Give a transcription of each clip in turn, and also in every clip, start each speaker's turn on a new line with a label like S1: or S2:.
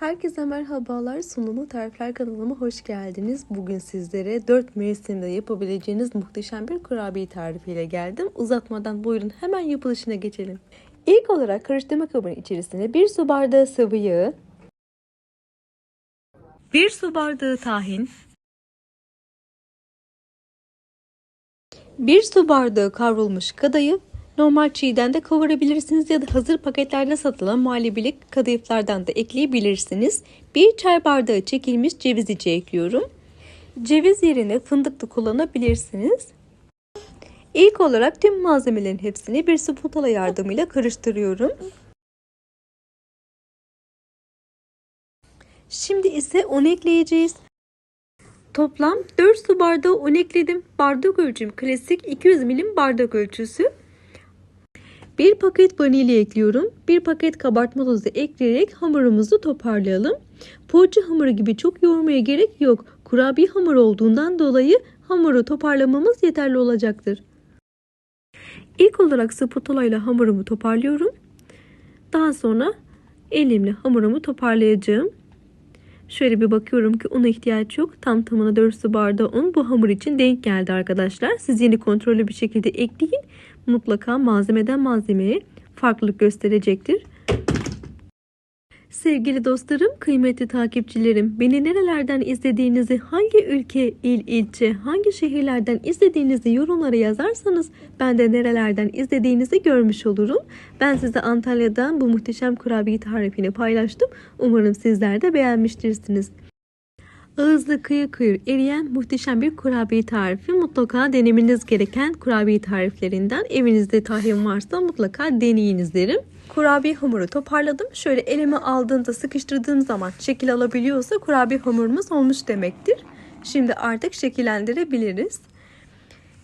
S1: Herkese merhabalar. Sunumlu Tarifler kanalıma hoş geldiniz. Bugün sizlere 4 mevsimde yapabileceğiniz muhteşem bir kurabiye tarifiyle geldim. Uzatmadan buyurun hemen yapılışına geçelim. İlk olarak karıştırma kabının içerisine 1 su bardağı sıvı yağı, 1 su bardağı tahin, 1 su bardağı kavrulmuş kadayıf, normal çiğden de kavurabilirsiniz ya da hazır paketlerde satılan muhallebilik kadayıflardan da ekleyebilirsiniz. 1 çay bardağı çekilmiş ceviz içi ekliyorum. Ceviz yerine fındık da kullanabilirsiniz. İlk olarak tüm malzemelerin hepsini bir spatula yardımıyla karıştırıyorum. Şimdi ise un ekleyeceğiz. Toplam 4 su bardağı un ekledim. Bardak ölçüm klasik 200 milim bardak ölçüsü. 1 paket vanilya ekliyorum. 1 paket kabartma tozu ekleyerek hamurumuzu toparlayalım. Poğaça hamuru gibi çok yoğurmaya gerek yok. Kurabiye hamuru olduğundan dolayı hamuru toparlamamız yeterli olacaktır. İlk olarak spatula ile hamurumu toparlıyorum. Daha sonra elimle hamurumu toparlayacağım. Şöyle bir bakıyorum ki una ihtiyaç yok. Tam tamına 4 su bardağı un bu hamur için denk geldi arkadaşlar. Siz yeni kontrollü bir şekilde ekleyin. Mutlaka malzemeden malzemeye farklılık gösterecektir. Sevgili dostlarım, kıymetli takipçilerim, beni nerelerden izlediğinizi, hangi ülke, il, ilçe, hangi şehirlerden izlediğinizi yorumlara yazarsanız ben de nerelerden izlediğinizi görmüş olurum. Ben size Antalya'dan bu muhteşem kurabiye tarifini paylaştım. Umarım sizler de beğenmiştirsiniz. Ağızda kıyır kıyır eriyen muhteşem bir kurabiye tarifi mutlaka denemeniz gereken kurabiye tariflerinden. Evinizde tahin varsa mutlaka deneyiniz derim. Kurabiye hamuru toparladım. Şöyle elime aldığımda sıkıştırdığım zaman şekil alabiliyorsa kurabiye hamurumuz olmuş demektir. Şimdi artık şekillendirebiliriz.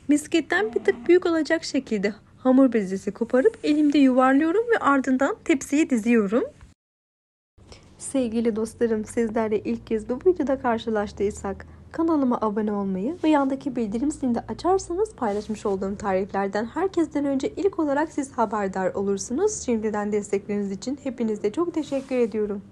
S1: Misketten bir tık büyük olacak şekilde hamur bezesi koparıp elimde yuvarlıyorum ve ardından tepsiye diziyorum. Sevgili dostlarım sizlerle ilk kez bu videoda karşılaştıysak kanalıma abone olmayı ve yandaki bildirim zilini de açarsanız paylaşmış olduğum tariflerden herkesten önce ilk olarak siz haberdar olursunuz. Şimdiden destekleriniz için hepinize çok teşekkür ediyorum.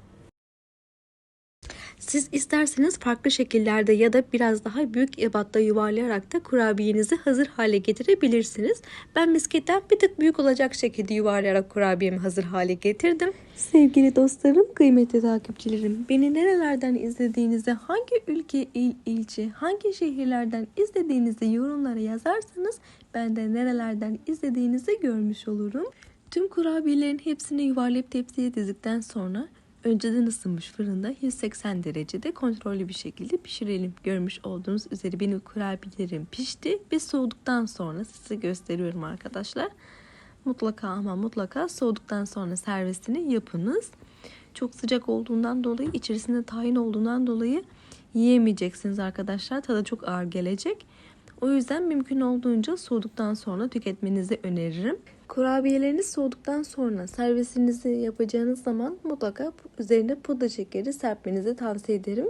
S1: Siz isterseniz farklı şekillerde ya da biraz daha büyük ebatta yuvarlayarak da kurabiyenizi hazır hale getirebilirsiniz. Ben misketten bir tık büyük olacak şekilde yuvarlayarak kurabiyemi hazır hale getirdim. Sevgili dostlarım, kıymetli takipçilerim, beni nerelerden izlediğinizi, hangi ülke, il, ilçe, hangi şehirlerden izlediğinizi yorumlara yazarsanız ben de nerelerden izlediğinizi görmüş olurum. Tüm kurabiyelerin hepsini yuvarlayıp tepsiye dizdikten sonra önceden ısınmış fırında 180 derecede kontrollü bir şekilde pişirelim. Görmüş olduğunuz üzere benim kurabiyelerim pişti ve soğuduktan sonra size gösteriyorum arkadaşlar. Mutlaka ama mutlaka soğuduktan sonra servisini yapınız. Çok sıcak olduğundan dolayı içerisinde tahin olduğundan dolayı yiyemeyeceksiniz arkadaşlar. Tadı çok ağır gelecek. O yüzden mümkün olduğunca soğuduktan sonra tüketmenizi öneririm. Kurabiyeleriniz soğuduktan sonra servisinizi yapacağınız zaman mutlaka üzerine pudra şekeri serpmenizi tavsiye ederim.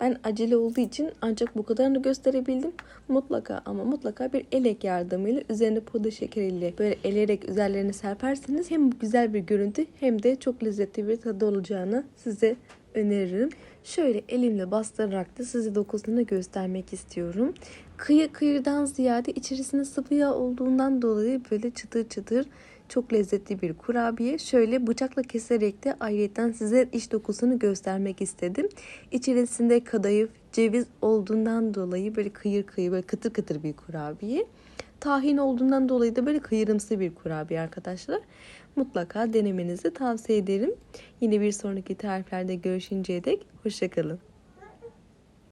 S1: Ben acele olduğu için ancak bu kadarını gösterebildim. Mutlaka ama mutlaka bir elek yardımıyla üzerine pudra şekeriyle böyle elerek üzerlerine serperseniz hem güzel bir görüntü hem de çok lezzetli bir tadı olacağını size öneririm. Şöyle elimle bastırarak da size dokusunu göstermek istiyorum. Kıyı kıyırdan ziyade içerisinde sıvı yağ olduğundan dolayı böyle çıtır çıtır çok lezzetli bir kurabiye. Şöyle bıçakla keserek de ayrıca size iç dokusunu göstermek istedim. İçerisinde kadayıf, ceviz olduğundan dolayı böyle kıyır kıyır böyle kıtır kıtır bir kurabiye. Tahin olduğundan dolayı da böyle kıyırımsı bir kurabiye arkadaşlar. Mutlaka denemenizi tavsiye ederim. Yine bir sonraki tariflerde görüşünceye dek hoşçakalın.